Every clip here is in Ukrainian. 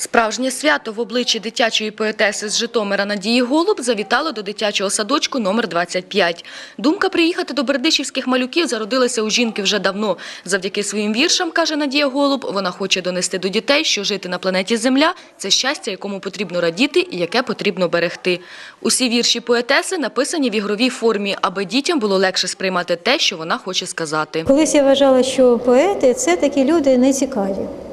Справжнє свято в обличчі дитячої поетеси з Житомира Надії Голуб завітало до дитячого садочку номер 25. Думка приїхати до бердичівських малюків зародилася у жінки вже давно. Завдяки своїм віршам, каже Надія Голуб, вона хоче донести до дітей, що жити на планеті Земля – це щастя, якому потрібно радіти і яке потрібно берегти. Усі вірші поетеси написані в ігровій формі, аби дітям було легше сприймати те, що вона хоче сказати. Колись я вважала, що поети це такі люди нецікаві.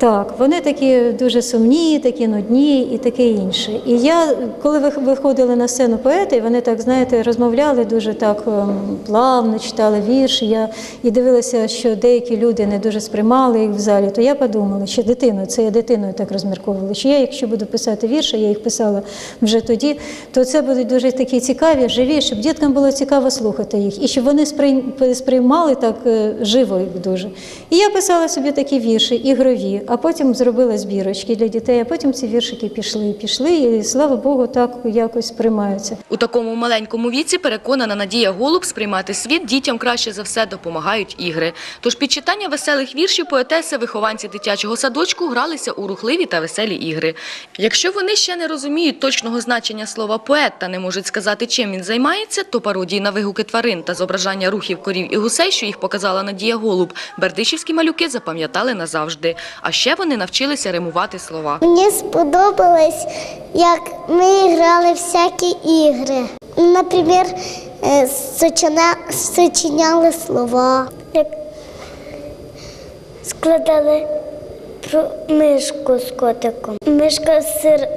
Так, вони такі дуже сумні, такі нудні і таке інше. І я, коли вих- виходили на сцену поети, вони так, знаєте, розмовляли дуже так ем, плавно, читали вірші. Я і дивилася, що деякі люди не дуже сприймали їх в залі. То я подумала, що дитину, це я дитиною так розмірковувала, що я, якщо буду писати вірші, я їх писала вже тоді, то це будуть дуже такі цікаві, живі, щоб діткам було цікаво слухати їх, і щоб вони сприй- сприймали так е, живо їх дуже. І я писала собі такі вірші, ігрові, а потім зробила збірочки для дітей, а потім ці віршики пішли, пішли, і слава Богу, так якось сприймаються. У такому маленькому віці переконана Надія Голуб сприймати світ дітям краще за все допомагають ігри. Тож під читання веселих віршів поетеси вихованці дитячого садочку гралися у рухливі та веселі ігри. Якщо вони ще не розуміють точного значення слова поет та не можуть сказати, чим він займається, то пародії на вигуки тварин та зображання рухів корів і гусей, що їх показала Надія Голуб, бердичівські малюки запам'ятали назавжди. А ще вони навчилися римувати слова. Мені сподобалось, як ми грали всякі ігри. Наприклад, е, сочиняли слова. Як складали про мишку з котиком. Мишка сир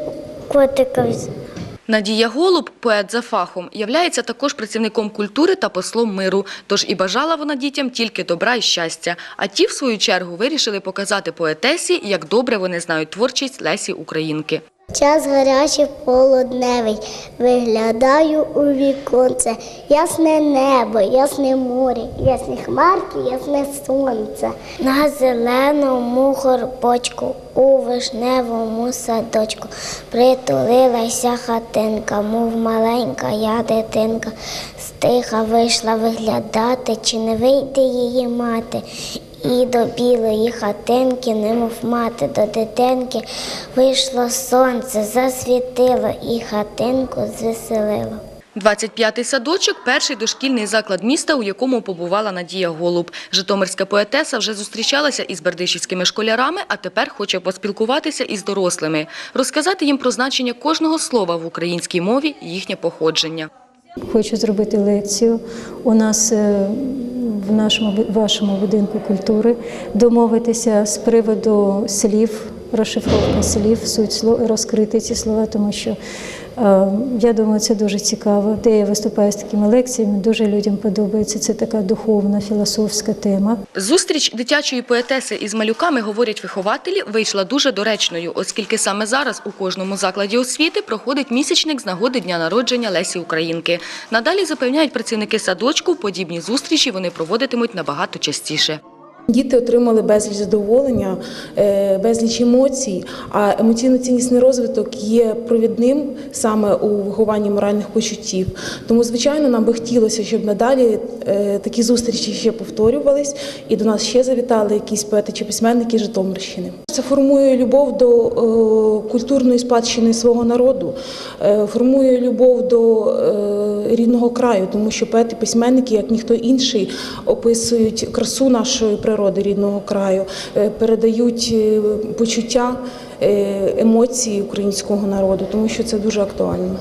котика. Надія Голуб, поет за фахом, являється також працівником культури та послом миру. Тож і бажала вона дітям тільки добра і щастя. А ті, в свою чергу, вирішили показати поетесі, як добре вони знають творчість Лесі Українки. Час гарячий полудневий, виглядаю у віконце. Ясне небо, ясне море, ясні хмарки, ясне сонце. На зеленому горбочку у вишневому садочку притулилася хатинка, мов маленька я дитинка. Стиха вийшла виглядати, чи не вийде її мати. І до білої хатинки, немов мати до дитинки, вийшло сонце, засвітило і хатинку звеселило. 25-й садочок – перший дошкільний заклад міста, у якому побувала Надія Голуб. Житомирська поетеса вже зустрічалася із бердичівськими школярами, а тепер хоче поспілкуватися із дорослими, розказати їм про значення кожного слова в українській мові їхнє походження. Хочу зробити лекцію у нас е, в нашому вашому будинку культури, домовитися з приводу слів, розшифровки слів, суть слова, розкрити ці слова, тому що я думаю, це дуже цікаво. Де я виступаю з такими лекціями, дуже людям подобається. Це така духовна, філософська тема. Зустріч дитячої поетеси із малюками, говорять вихователі, вийшла дуже доречною, оскільки саме зараз у кожному закладі освіти проходить місячник з нагоди дня народження Лесі Українки. Надалі запевняють працівники садочку, подібні зустрічі вони проводитимуть набагато частіше. Діти отримали безліч задоволення, е, безліч емоцій, а емоційно-ціннісний розвиток є провідним саме у вихованні моральних почуттів. Тому, звичайно, нам би хотілося, щоб надалі е, такі зустрічі ще повторювались, і до нас ще завітали якісь поети чи письменники Житомирщини. Це формує любов до е, культурної спадщини свого народу, формує любов до рідного краю, тому що поети, письменники, як ніхто інший, описують красу нашої природи рідного краю, е, передають е, почуття, е, емоції українського народу, тому що це дуже актуально.